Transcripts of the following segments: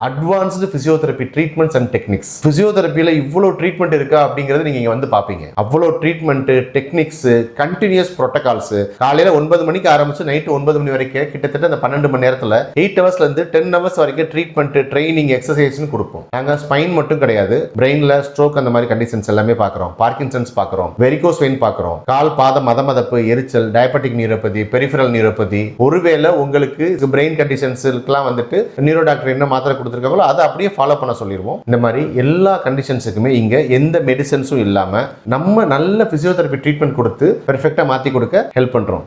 Advanced physiotherapy treatments and techniques ஃபிசியோதெரப்பியில் இவ்வளோ treatment இருக்கா அப்படிங்கிறது நீங்கள் இங்கே வந்து பார்ப்பீங்க அவ்வளோ ட்ரீட்மெண்ட்டு டெக்னிக்ஸு கண்டினியூஸ் ப்ரோட்டோகால்ஸு காலையில் ஒன்பது மணிக்கு ஆரம்பிச்சு நைட்டு ஒன்பது மணி வரைக்கும் கிட்டத்தட்ட அந்த பன்னெண்டு மணி நேரத்தில் எயிட் ஹவர்ஸ்லேருந்து டென் ஹவர்ஸ் வரைக்கும் ட்ரீட்மெண்ட்டு ட்ரைனிங் எக்ஸசைஸ்னு கொடுப்போம். நாங்கள் ஸ்பைன் மட்டும் கிடையாது பிரெயினில் ஸ்ட்ரோக் அந்த மாதிரி கண்டிஷன்ஸ் எல்லாமே பார்க்குறோம் பார்க்கின்சன்ஸ் பார்க்குறோம் வெரிகோஸ் வெயின் பார்க்குறோம் கால் பாத மதமதப்பு எரிச்சல் டயபெட்டிக் நியூரோபதி பெரிஃபரல் நியூரோபதி ஒருவேளை உங்களுக்கு பிரெயின் கண்டிஷன்ஸுக்கெல்லாம் வந்துட்டு நியூரோ டாக்டர் என்ன மாத்திரை கொடுத்துருக்காங்களோ அதை அப்படியே ஃபாலோ பண்ண சொல்லிடுவோம் இந்த மாதிரி எல்லா கண்டிஷன்ஸுக்குமே இங்கே எந்த மெடிசன்ஸும் இல்லாமல் நம்ம நல்ல ஃபிசியோதெரப்பி ட்ரீட்மெண்ட் கொடுத்து பெர்ஃபெக்டாக மாற்றி கொடுக்க ஹெல்ப் பண்ணுறோம்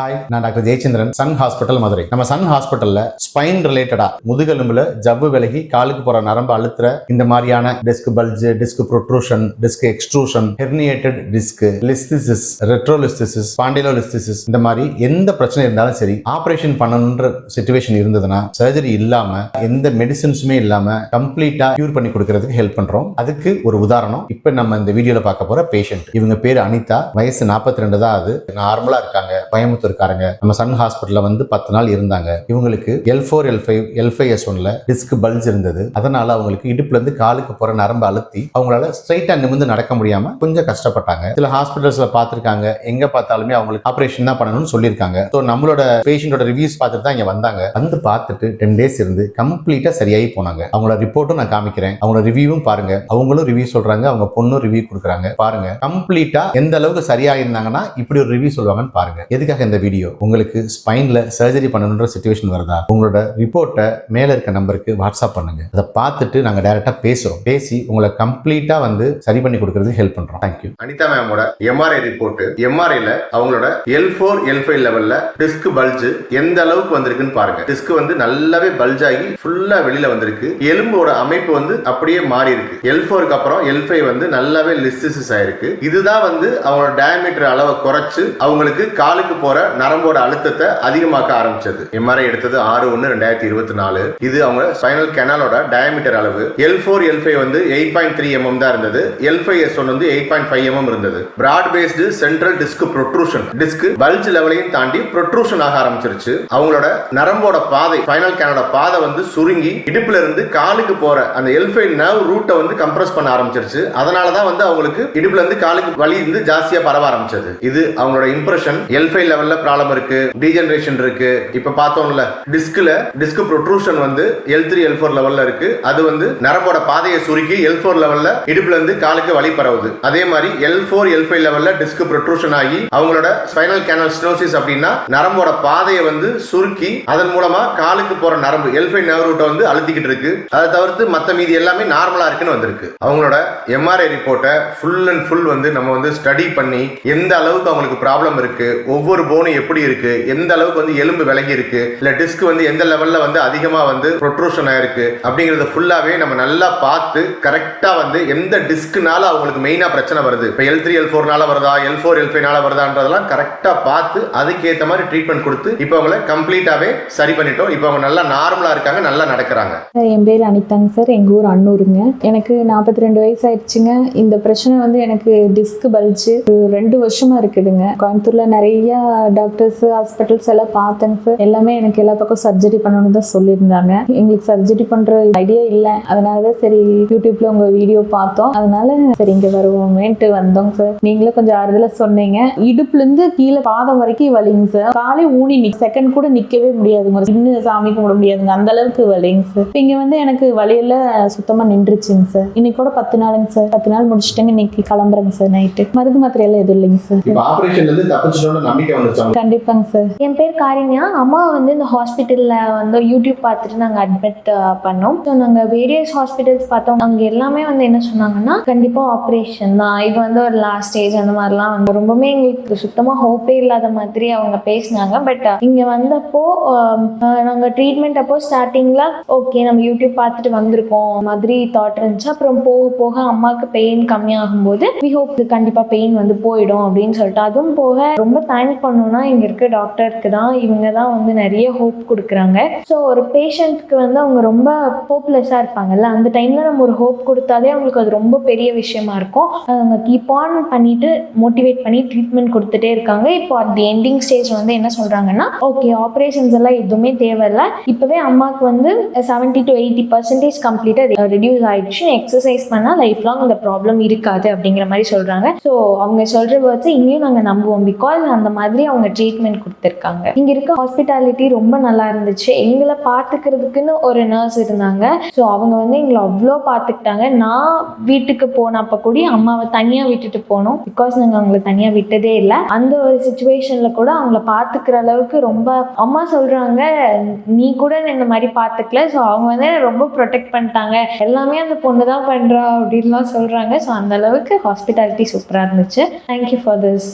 ஹாய் நான் doctor Jayachandran Sun hospital Madurai. நம்ம சன் ஹாஸ்பிட்டல்ல ஸ்பைன் ரிலேட்டடா முதுகெலும்புல ஜவ்வு விலகி காலுக்கு போற நரம்பு அழுத்துற இந்த மாதிரியான disc bulge disc protrusion disc extrusion herniated disc listhesis retrolisthesis spondylolisthesis இந்த மாதிரி எந்த பிரச்சனை இருந்தாலும் சரி ஆபரேஷன் பண்ணணுன்ற சுச்சுவேஷன் இருந்ததுன்னா சர்ஜரி இல்லாம எந்த மெடிசின்ஸுமே இல்லாம கம்ப்ளீட்டா கியூர் பண்ணி கொடுக்கறதுக்கு ஹெல்ப் பண்றோம். அதுக்கு ஒரு உதாரணம் இப்போ நம்ம இந்த வீடியோல பார்க்க போற பேஷண்ட் இவங்க பேர் அனிதா வயசு 42 ரெண்டு தான் அது. நார்மலா இருக்காங்க கொடுத்துருக்காருங்க நம்ம சன் ஹாஸ்பிட்டல்ல வந்து பத்து நாள் இருந்தாங்க. இவங்களுக்கு L four L five L five S ஒன்ல டிஸ்க் பல்ஜ் இருந்தது. அதனால அவங்களுக்கு இடுப்புல இருந்து காலுக்கு போற நரம்பு அழுத்தி அவங்களால ஸ்ட்ரைட்டா நிமிந்து நடக்க முடியாம கொஞ்சம் கஷ்டப்பட்டாங்க. சில ஹாஸ்பிட்டல்ஸ்ல பார்த்திருக்காங்க. எங்க பார்த்தாலுமே அவங்களுக்கு ஆபரேஷன் தான் பண்ணணும்னு சொல்லியிருக்காங்க. ஸோ நம்மளோட பேஷண்டோட ரிவ்யூஸ் பார்த்துட்டு தான் இங்க வந்தாங்க. வந்து பார்த்துட்டு டென் டேஸ் இருந்து கம்ப்ளீட்டா சரியாகி போனாங்க. அவங்களோட ரிப்போர்ட்டும் நான் காமிக்கிறேன். அவங்களோட ரிவ்யூவும் பாருங்க. அவங்களும் ரிவ்யூ சொல்றாங்க. அவங்க பொண்ணும் ரிவ்யூ கொடுக்குறாங்க. பாருங்க. கம்ப்ளீட்டா எந்த அளவுக்கு சரியா இருந்தாங்கன்னா இப்படி ஒரு ரிவ்யூ சொல்லுவாங்கன்னு பாருங்க. எதுக்காக இந்த வீடியோ உங்களுக்கு ஸ்பைனில் சர்ஜரி பண்ணணுன்ற சுச்சுவேஷன் வருதா? உங்களோட ரிப்போர்ட்டை மேலே இருக்க நம்பருக்கு வாட்ஸ்அப் பண்ணுங்க. அதை பார்த்துட்டு நாங்கள் டேரெக்டாக பேசுகிறோம் பேசி உங்களை கம்ப்ளீட்டாக வந்து சரி பண்ணி கொடுக்கறதுக்கு ஹெல்ப் பண்ணுறோம் தேங்க்யூ அனிதா மேமோட எம்ஆர்ஐ ரிப்போர்ட் எம்ஆர்ஐல அவங்களோட எல் ஃபோர் எல் ஃபைவ் லெவலில் டிஸ்க் பல்ஜ் எந்த அளவுக்கு வந்திருக்குன்னு பாருங்க. டிஸ்க் வந்து நல்லாவே பல்ஜ் ஆகி ஃபுல்லாக வெளியில் வந்திருக்கு. எலும்போட அமைப்பு வந்து அப்படியே மாறி இருக்கு. எல் ஃபோருக்கு அப்புறம் எல் ஃபைவ் வந்து நல்லாவே லிஸ்டிசிஸ் ஆயிருக்கு. இதுதான் வந்து அவங்களோட டயமீட்டர் அளவை குறைச்சு அவங்களுக்கு காலுக்கு போற நரம்போட அழுத்தத்தை அதிகமாக்க ஆரம்பிச்சது. எம்ஆர்ஐ எடுத்தது ஆறு ஒன்னு ரெண்டாயிரத்தி இருபத்தி நாலு. இது அவங்க ஸ்பைனல் கெனாலோட டயமீட்டர் அளவு. எல் ஃபோர் எல் ஃபைவ் வந்து எயிட் பாயிண்ட் த்ரீ எம்எம் தான் இருந்தது. எல் ஃபைவ் எஸ் ஒன் வந்து எயிட் பாயிண்ட் ஃபைவ் எம்எம் இருந்தது. Broad based central disc protrusion disc bulge லெவலையும் தாண்டி ப்ரொட்ரூஷன் ஆக ஆரம்பிச்சிருச்சு. அவங்களோட நரம்போட பாதை ஸ்பைனல் கேனோட பாதை வந்து சுருங்கி இடுப்புல இருந்து காலுக்கு போற அந்த எல் ஃபைவ் நர்வ் ரூட்டை வந்து கம்ப்ரஸ் பண்ண ஆரம்பிச்சிருச்சு. அதனால தான் வந்து அவங்களுக்கு இடுப்புல இருந்து காலுக்கு வலி இருந்து ஜாஸ்தியா பரவ ஆரம்பிச்சது. இது அவங்களோட இம்ப்ரெஷன் எல் ஃபைவ் லெவல்ல ப்ராப்ளம் இருக்கு டீஜெனரேஷன் இருக்கு. இப்ப பார்த்தோம்ல டிஸ்க்ல டிஸ்க் ப்ரொட்ரூஷன் வந்து எல் த்ரீ எல் ஃபோர் லெவல்ல இருக்கு. அது வந்து நரம்போட பாதையை சுருக்கி எல் ஃபோர் லெவல்ல இடுப்புல இருந்து காலுக்கு வழி பரவுது. அதே மாதிரி எல் ஃபோர் எல் ஃபைவ் லெவல்ல டிஸ்க் ப்ரொட்ரூஷன் ஆகி அவங்களோட ஸ்பைனல் கேனல் ஸ்டோசிஸ் அப்படின்னா நரம்போட பாதையை வந்து சுருக்கி அதன் மூலமா காலுக்கு போற நரம்பு எல் ஃபைவ் நர்வ் ரூட்டை வந்து அழுத்திக்கிட்டு இருக்கு. அதை தவிர்த்து மத்த மீதி எல்லாமே நார்மலா இருக்குன்னு வந்திருக்கு. அவங்களோட எம்ஆர்ஐ ரிப்போர்ட்டை ஃபுல் அண்ட் ஃபுல் வந்து நம்ம வந்து ஸ்டடி பண்ணி எந்த அளவுக்கு அவங்களுக்கு ப்ராப்ளம் இருக்கு ஒவ்வொரு போன் போனும் எப்படி இருக்கு? எந்த அளவுக்கு வந்து எலும்பு விலகி இருக்கு இல்ல டிஸ்க் வந்து எந்த லெவல்ல வந்து அதிகமா வந்து ப்ரொட்ரூஷன் ஆயிருக்கு? அப்படிங்கறத ஃபுல்லாவே நம்ம நல்லா பார்த்து கரெக்டா வந்து எந்த டிஸ்க்னால அவங்களுக்கு மெயினா பிரச்சனை வருது? இப்போ எல் த்ரீ எல் ஃபோர்னால வருதா? எல் ஃபோர் எல் ஃபைவ்னால வருதான்றதெல்லாம் கரெக்டா பார்த்து அதுக்கேற்ற மாதிரி ட்ரீட்மெண்ட் கொடுத்து இப்போ அவங்கள கம்ப்ளீட்டாவே சரி பண்ணிட்டோம். இப்போ அவங்க நல்லா நார்மலா இருக்காங்க நல்லா நடக்கிறாங்க. சார் என் பேர் அனிதாங்க சார். எங்கள் ஊர் அன்னூருங்க. எனக்கு நாற்பத்தி ரெண்டு வயசு ஆயிடுச்சுங்க இந்த பிரச்சனை வந்து எனக்கு டிஸ்க் பல்ஜு ஒரு ரெண்டு வருஷமா இருக்குதுங்க. கோயம்புத்தூர்ல நிறைய டாக்டர்ஸ் ஹாஸ்பிட்டல்ஸ் எல்லாம் பார்த்தேங்க சார் எல்லாமே எனக்கு எல்லா பக்கம் சர்ஜரி பண்ணணும்னு தான் சொல்லியிருந்தாங்க. எங்களுக்கு சர்ஜரி பண்ற ஐடியா இல்லை. அதனால தான் சரி யூடியூப்ல உங்க வீடியோ பார்த்தோம். அதனால சரி இங்க வருவோமேன்ட்டு வந்தோங்க சார் நீங்களும் கொஞ்சம் ஆறுதலா சொன்னீங்க. இடுப்புல இருந்து கீழே பாதம் வரைக்கும் வலிங்க சார் காலே ஊனி நிக் செகண்ட் கூட நிக்கவே முடியாதுங்க. இன்னும் சாமி கும்பிட முடியாதுங்க. அந்த அளவுக்கு வலிங்க சார் இங்க வந்து எனக்கு வலியெல்லாம் சுத்தமா நின்றுச்சுங்க சார் இன்னைக்கு கூட பத்து நாளுங்க சார் பத்து நாள் முடிச்சிட்டேங்க. இன்னைக்கு கிளம்புறேங்க சார் நைட்டு மருந்து மாத்திரையெல்லாம் எதுவும் இல்லைங்க சார் ஆபரேஷன்ல இருந்து தப்பிச்சிட்டோம்னு நம்பிக்கை வந்துருச்சு? கண்டிப்பாங்க சார் என் பேர் காரின்யா அம்மா வந்து இந்த ஹாஸ்பிட்டலில் வந்து யூடியூப் பார்த்துட்டு நாங்கள் அட்மிட் பண்ணோம். ஸோ நாங்கள் வேரியஸ் ஹாஸ்பிட்டல்ஸ் பார்த்தோம். அங்கே எல்லாமே வந்து என்ன சொன்னாங்கன்னா கண்டிப்பாக ஆப்ரேஷன் தான். இது வந்து ஒரு லாஸ்ட் ஸ்டேஜ் அந்த மாதிரிலாம் வந்து ரொம்பவுமே எங்களுக்கு சுத்தமாக ஹோப்பே இல்லாத மாதிரி அவங்க பேசினாங்க. பட் இங்கே வந்தப்போ நாங்கள் ட்ரீட்மெண்ட் அப்போ ஸ்டார்டிங்கில் ஓகே நம்ம யூடியூப் பார்த்துட்டு வந்திருக்கோம். மாதிரி தாட் இருந்துச்சு. அப்புறம் போக போக அம்மாவுக்கு பெயின் கம்மியாகும்போது வி ஹோப் கண்டிப்பாக பெயின் வந்து போயிடும் அப்படின்னு சொல்லிட்டு அதுவும் போக ரொம்ப தேங்க் பண்ணணும் பண்ணணும்னா இங்கே இருக்க டாக்டருக்கு தான் இவங்க தான் வந்து நிறைய ஹோப் கொடுக்குறாங்க. ஸோ ஒரு பேஷண்ட்க்கு வந்து அவங்க ரொம்ப ஹோப்லெஸ்ஸாக இருப்பாங்கல்ல அந்த டைமில் நம்ம ஒரு ஹோப் கொடுத்தாலே அவங்களுக்கு அது ரொம்ப பெரிய விஷயமா இருக்கும். அவங்க கீப் ஆன் பண்ணிட்டு மோட்டிவேட் பண்ணி ட்ரீட்மெண்ட் கொடுத்துட்டே இருக்காங்க. இப்போ அட் தி எண்டிங் ஸ்டேஜ் வந்து என்ன சொல்கிறாங்கன்னா ஓகே ஆப்ரேஷன்ஸ் எல்லாம் எதுவுமே தேவையில்லை. இப்போவே அம்மாவுக்கு வந்து செவன்ட்டி டு எயிட்டி பர்சன்டேஜ் கம்ப்ளீட்டாக ரெடியூஸ் ஆயிடுச்சு. எக்ஸசைஸ் பண்ணால் லைஃப் லாங் அந்த ப்ராப்ளம் இருக்காது அப்படிங்கிற மாதிரி சொல்கிறாங்க ஸோ அவங்க சொல்கிற வேர்ட்ஸை இங்கேயும் நாங்கள் நம்புவோம். பிகாஸ் அந்த மாதிரி அவங்க ட்ரீட்மெண்ட் கொடுத்துருக்காங்க. இங்கே இருக்க ஹாஸ்பிட்டாலிட்டி ரொம்ப நல்லா இருந்துச்சு. எங்களை பார்த்துக்கிறதுக்குன்னு ஒரு நர்ஸ் இருந்தாங்க. ஸோ அவங்க வந்து எங்களை அவ்வளோ பார்த்துக்கிட்டாங்க. நான் வீட்டுக்கு போனப்போ கூட அம்மாவை தனியாக விட்டுட்டு போனோம். பிகாஸ் நாங்கள் அவங்கள தனியாக விட்டதே இல்லை. அந்த ஒரு சுச்சுவேஷனில் கூட அவங்கள பார்த்துக்கிற அளவுக்கு ரொம்ப அம்மா சொல்கிறாங்க நீ கூட இந்த மாதிரி பார்த்துக்கல. ஸோ அவங்க வந்து ரொம்ப ப்ரொடெக்ட் பண்ணிட்டாங்க. எல்லாமே அந்த பொண்ணு தான் பண்ணுறா அப்படின்லாம் சொல்கிறாங்க ஸோ அந்த அளவுக்கு ஹாஸ்பிட்டாலிட்டி சூப்பராக இருந்துச்சு. Thank you for this